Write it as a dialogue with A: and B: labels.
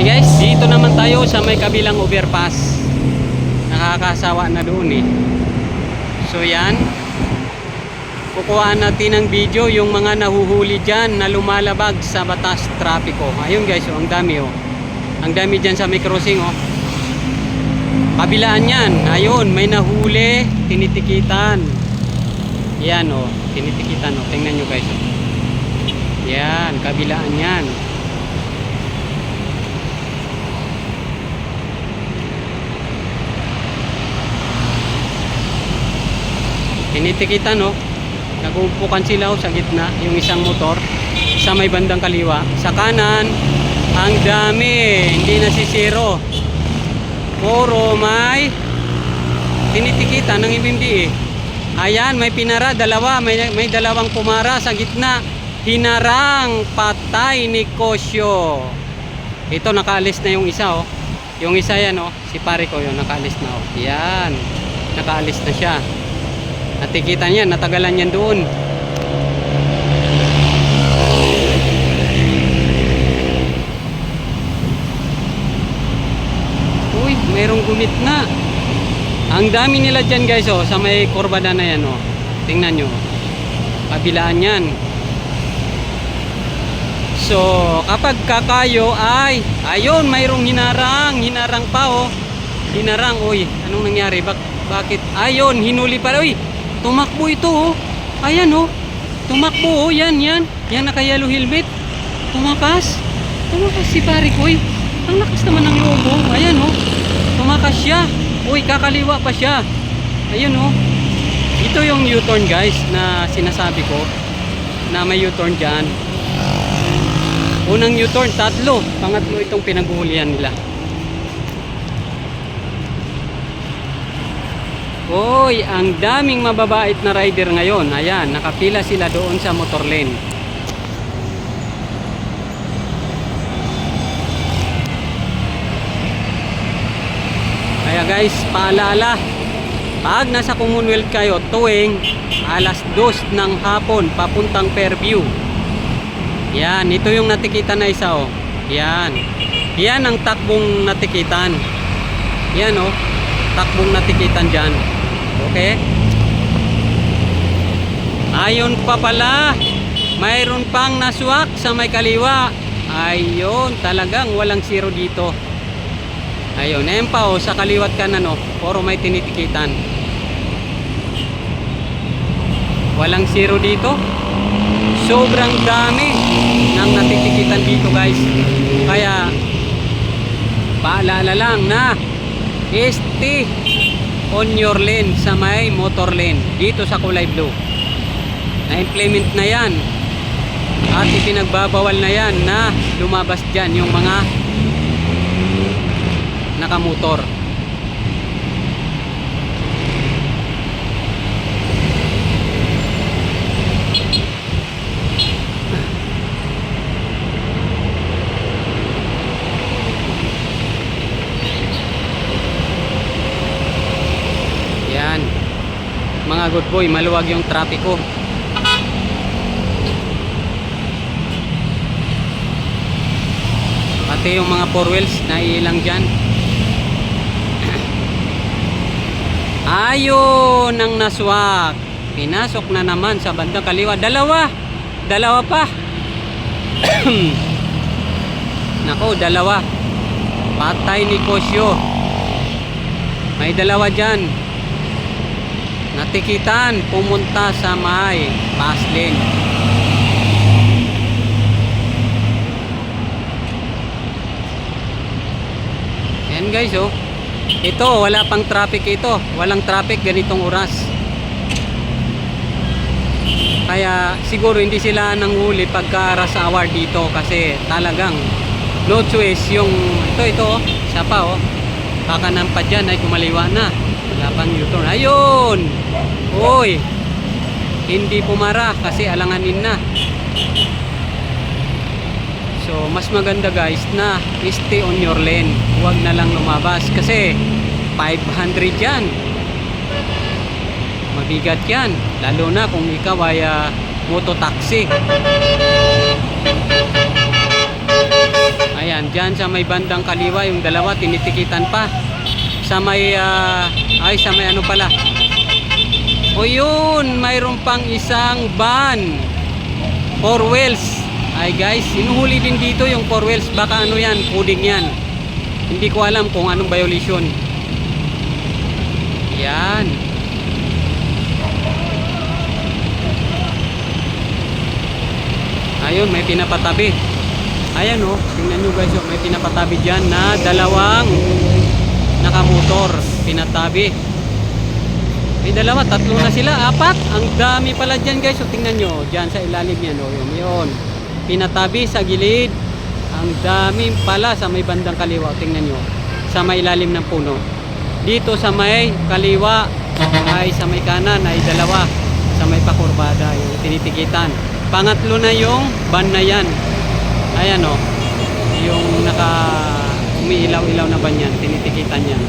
A: Okay guys, dito naman tayo sa may kabilang overpass. Nakakasawa na doon eh. So yan. Kukuhaan natin ng video yung mga nahuhuli dyan na lumalabag sa batas trapiko. Ayun guys, oh, ang dami oh. Ang dami dyan sa may crossing oh. Kabilaan yan. Ayun, may nahuli, tinitikitan. Yan oh, tinitikitan oh. Tingnan nyo guys oh. Yan, kabilaan yan. Tinitikitan no. Nagumpukan sila oh, sa gitna yung isang motor sa may bandang kaliwa. Sa kanan, ang dami, hindi nasisiro. Puro may tinitikitan ng MMD eh. Ayan, may pinara, dalawa, may, may dalawang pumara sa gitna. Hinarang patay ni Kosyo. Ito nakaalis na yung isa oh. Yung isa yan oh, si pare ko yun nakaalis na oh. Yan. Nakaalis na siya. Natikitan yan, natagalan yan doon. Uy, mayroong gumit na. Ang dami nila dyan guys oh, sa may kurbada na yan oh. Tingnan nyo. Kabilaan yan. So, kapag kakayo ay, ayun, mayroong hinarang, hinarang pa oh. Hinarang, uy, anong nangyari? Bak bakit? Ayun, hinuli pa, uy, tumakbo ito oh. Ayan oh, tumakbo oh, yan, yan. Yan naka-yellow helmet. Tumakas. Tumakas si pare ko, uy. Ang lakas naman ng loob oh. Ayan oh, tumakas siya. Uy, kakaliwa pa siya. Ayun oh. Ito yung U-turn guys na sinasabi ko na may U-turn dyan. Unang U-turn, tatlo. Pangatlo itong pinaghuhulihan nila. Hoy, ang daming mababait na rider ngayon. Ayan, nakapila sila doon sa motor lane. Kaya guys, paalala. Pag nasa Commonwealth kayo tuwing alas 2 ng hapon papuntang Fairview. Yan, ito yung natikitan na isa oh. Yan. Yan ang takbong natikitan. Yan oh. Takbong natikitan dyan. Okay? Ayon pa pala. Mayroon pang naswak sa may kaliwa. Ayun, talagang walang zero dito. Ayun, ayan pa oh, sa kaliwat kanan oh. Puro may tinitikitan. Walang zero dito. Sobrang dami ng natitikitan dito guys. Kaya paalala lang na stay on your lane sa may motor lane dito sa kulay blue. Na-implement na yan at ipinagbabawal na yan na lumabas dyan yung mga nakamotor. Yan. Mga good boy, maluwag yung trapiko. Pati yung mga four wheels na ilang dyan. Ayun ang naswak. Pinasok na naman sa bandang kaliwa. Dalawa. Dalawa pa. Nako, dalawa. Patay ni Kosyo. May dalawa dyan. Natikitan pumunta sa may lane. Yan guys oh. Ito wala pang traffic ito. Walang traffic ganitong oras. Kaya siguro hindi sila nanghuli pagka rush hour dito kasi talagang no choice yung ito ito oh. Isa pa oh. Kakanan pa dyan ay kumaliwa na. Wala pang U-turn. Ayun! Uy! Hindi pumara kasi alanganin na. So, mas maganda guys na stay on your lane. Huwag na lang lumabas kasi 500 yan. Mabigat yan. Lalo na kung ikaw ay uh, mototaxi. Ayan. Dyan sa may bandang kaliwa, yung dalawa, tinitikitan pa. Sa may, ah, ay, sa may ano pala. O yun, mayroon pang isang van. Four wheels. Ay guys, sinuhuli din dito yung four wheels. Baka ano yan, coding yan. Hindi ko alam kung anong violation. Yan. Ayun, may pinapatabi. Ayan oh, tingnan nyo guys, oh, may pinapatabi dyan na dalawang nakamotor. Pinatabi. May dalawa, tatlo na sila, apat. Ang dami pala dyan guys, oh, tingnan nyo. Dyan sa ilalim yan, oh, yun, yun. Pinatabi sa gilid. Ang dami pala sa may bandang kaliwa, tingnan nyo. Sa may ilalim ng puno. Dito sa may kaliwa, ay sa may kanan ay dalawa. Sa may pakurbada, yung tinitikitan. Pangatlo na yung van na yan. Ayan o. Yung naka umiilaw-ilaw na van yan. Tinitikitan yan.